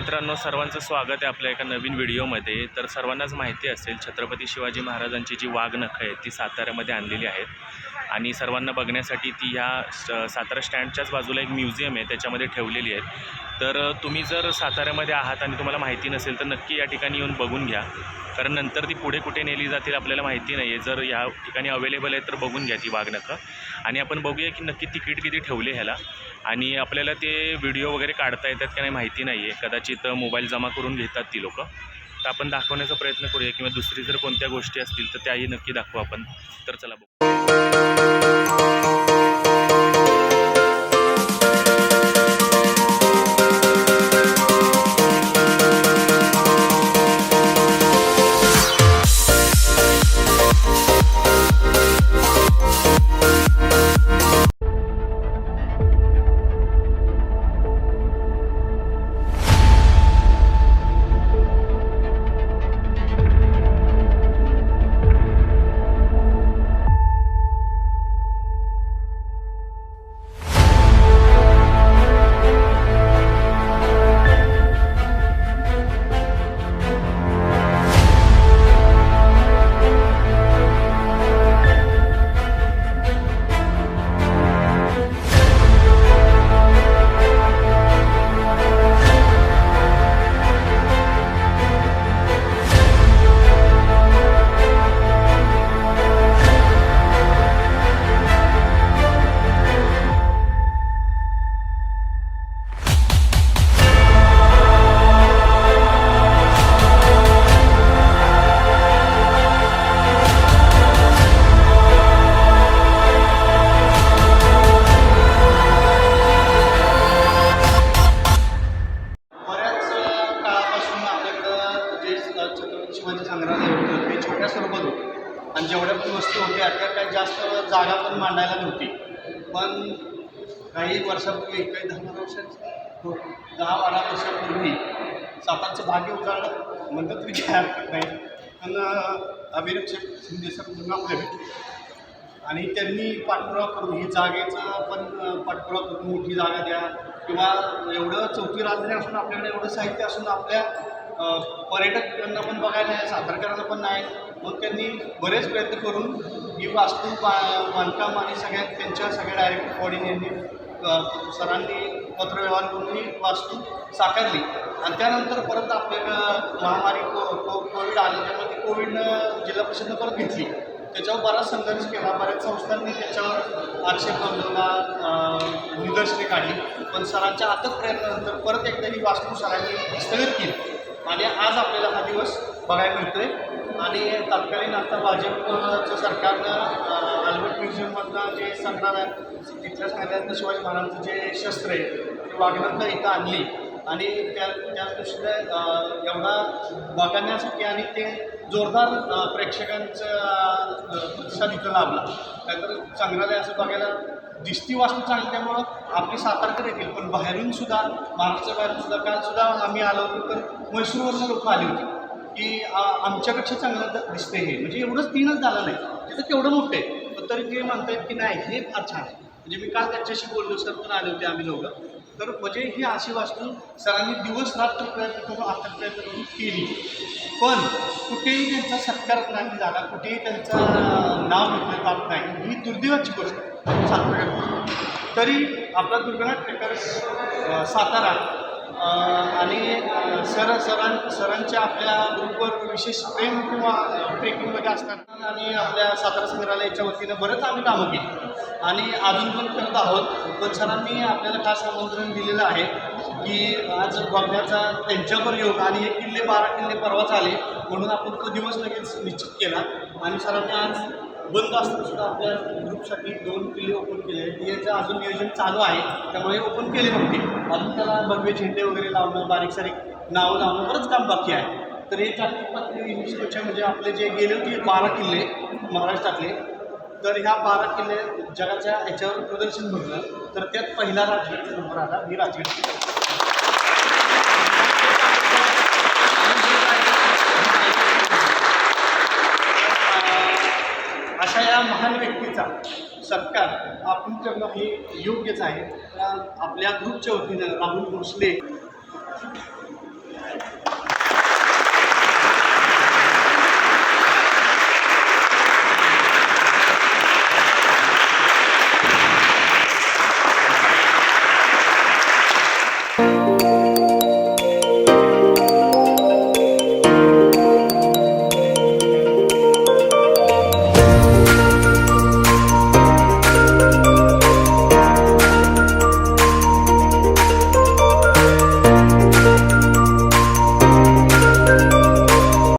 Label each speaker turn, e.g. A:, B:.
A: मित्रांनो सर्वांचं स्वागत आहे आपल्या एका नवीन व्हिडिओमध्ये. तर सर्वांनाच माहिती असेल छत्रपती शिवाजी महाराजांची जी वाघनखं आहेत ती साताऱ्यामध्ये आणलेली आहेत आणि सर्वांना बघण्यासाठी ती ह्या स- सातारा स्टँडच्याच बाजूला एक म्युझियम आहे त्याच्यामध्ये ठेवलेली आहेत. तर तुम्ही जर साताऱ्यामध्ये आहात आणि तुम्हाला माहिती नसेल तर नक्की या ठिकाणी येऊन बघून घ्या. कारण नंतर ती पुढे कुठे नेली जातील आपल्याला माहिती नाही आहे जर या ठिकाणी अवेलेबल आहे तर बघून घ्या ती वाघनखं आणि आपण बघूया की नक्की तिकीट किती ठेवले ह्याला. आणि आपल्याला ते व्हिडिओ वगैरे काढता येतात का नाही माहिती नाही आहे कदाचित मोबाईल जमा करून घेतात ती लोकं. तर आपण दाखवण्याचा प्रयत्न करूया किंवा दुसरी जर कोणत्या गोष्टी असतील तर त्याही नक्की दाखवू आपण. तर चला बघू.
B: आणि जेवढ्या पण वस्तू होत्या त्या काही जास्त जागा पण मांडायला नव्हती. पण काही वर्षापूर्वी काही दहा बारा वर्षांची हो, दहा बारा वर्षापूर्वी सातारचं भाग्य उजाळलं. म्हणतात तरी काय हरकत नाही. पण अभिरक्षक शिंदे सर म्हणून आणि त्यांनी पाठपुरावा करून ही जागेचा पण पाठपुरावा करून मोठी जागा द्या. किंवा एवढं चौथी राजधानी असून आपल्याकडे एवढं साहित्य असून आपल्या पर्यटकांना पण बघायला नाही सातारकरांना पण नाही. मग त्यांनी बरेच प्रयत्न करून ही वास्तू बा बांधकाम आणि सगळ्या त्यांच्या सगळ्या डायरेक्ट बॉडीने सरांनी पत्रव्यवहार करून ही वास्तू साकारली. आणि त्यानंतर परत आपल्याला महामारी को को कोविड आली त्यामुळे ती कोविडनं जिल्हा परिषदनं परत घेतली. त्याच्यावर बराच संघर्ष केला. बऱ्याच संस्थांनी त्याच्यावर आक्षेप नोंदवला निदर्शने काढली. पण सरांच्या अथक प्रयत्नानंतर परत एकदा ही वास्तू सरांनी स्थगित केली. आणि आज आपल्याला हा दिवस बघायला मिळतोय. आणि तत्कालीन आता भाजपचं सरकारनं अल्बर्ट म्युझियममधनं जे संग्रहालय तिथल्या संग्रहालयातनं शिवाजी महाराजांचं जे शस्त्र आहे ते वाघनंतर इथं आणली. आणि त्या त्या दृष्टीने एवढा बघण्यासाठी आणि ते जोरदार प्रेक्षकांचं प्रतिसाद इथं लाभला. नाहीतर संग्रहालय असं बघायला दिसती वास्तू चांगली त्यामुळं आपली सातारकर येतील. पण बाहेरून सुद्धा महाराष्ट्राच्या बाहेरून सुद्धा कालसुद्धा आम्ही आलो होतो तर म्हैसूरवरनं लोक आली होती. की आमच्यापेक्षा चांगलं दिसते हे. म्हणजे एवढंच तीनच झालं नाही. तिथं केवढं मोठं आहे. पण तरी ते म्हणतायत की नाही हे फार छान आहे. म्हणजे मी काल त्यांच्याशी बोललो सर पण आले होते आम्ही लोक तर म्हणजे ही अशी वास्तू सरांनी दिवस रात्र प्रयत्न करून आता प्रयत्न करून केली. पण कुठेही त्यांचा सत्कार नाही झाला कुठेही त्यांचं नाव घेतलं जात नाही ही दुर्दैवाची गोष्ट सातारा. तरी आपला दुर्गनाथ ट्रेकर्स सातारा आणि सर सरां सरांच्या आपल्या ग्रुपवर विशेष प्रेम किंवा ट्रेकिंगमध्ये असताना आणि आपल्या सातारा संग्रहालयाच्या वतीनं बरंच आम्ही कामं केली. आणि अजून पण करत आहोत पण सरांनी आपल्याला खास आमंत्रण दिलेलं आहे की आज बघण्याचा त्यांच्यावर योग आणि हे किल्ले बारा किल्ले परवाच आले म्हणून आपण तो दिवस लगेच निश्चित केला. आणि सरांनी आज बंद असताना सुद्धा आपल्या ग्रुपसाठी दोन किल्ले ओपन केले. आहेत याचं अजून नियोजन चालू आहे. त्यामुळे ओपन केले नव्हते अजून त्याला भगवे झेंडे वगैरे लावणं बारीक सारीक नावं लावणं बरंच काम बाकी आहे. तर हे जागतिक पातळी युनेस्कोच्या म्हणजे आपले जे गेले होते बारा किल्ले महाराष्ट्रातले तर ह्या बारा किल्ले जगाच्या याच्यावर प्रदर्शन भरलं. तर त्यात पहिला राजगडचा नंबर आला मी राजगड किल्ला. अशा या महान व्यक्तीचा सत्कार. आपण करणं हे योग्यच आहे. आपल्या ग्रुपच्या वतीनं राहुल भोसले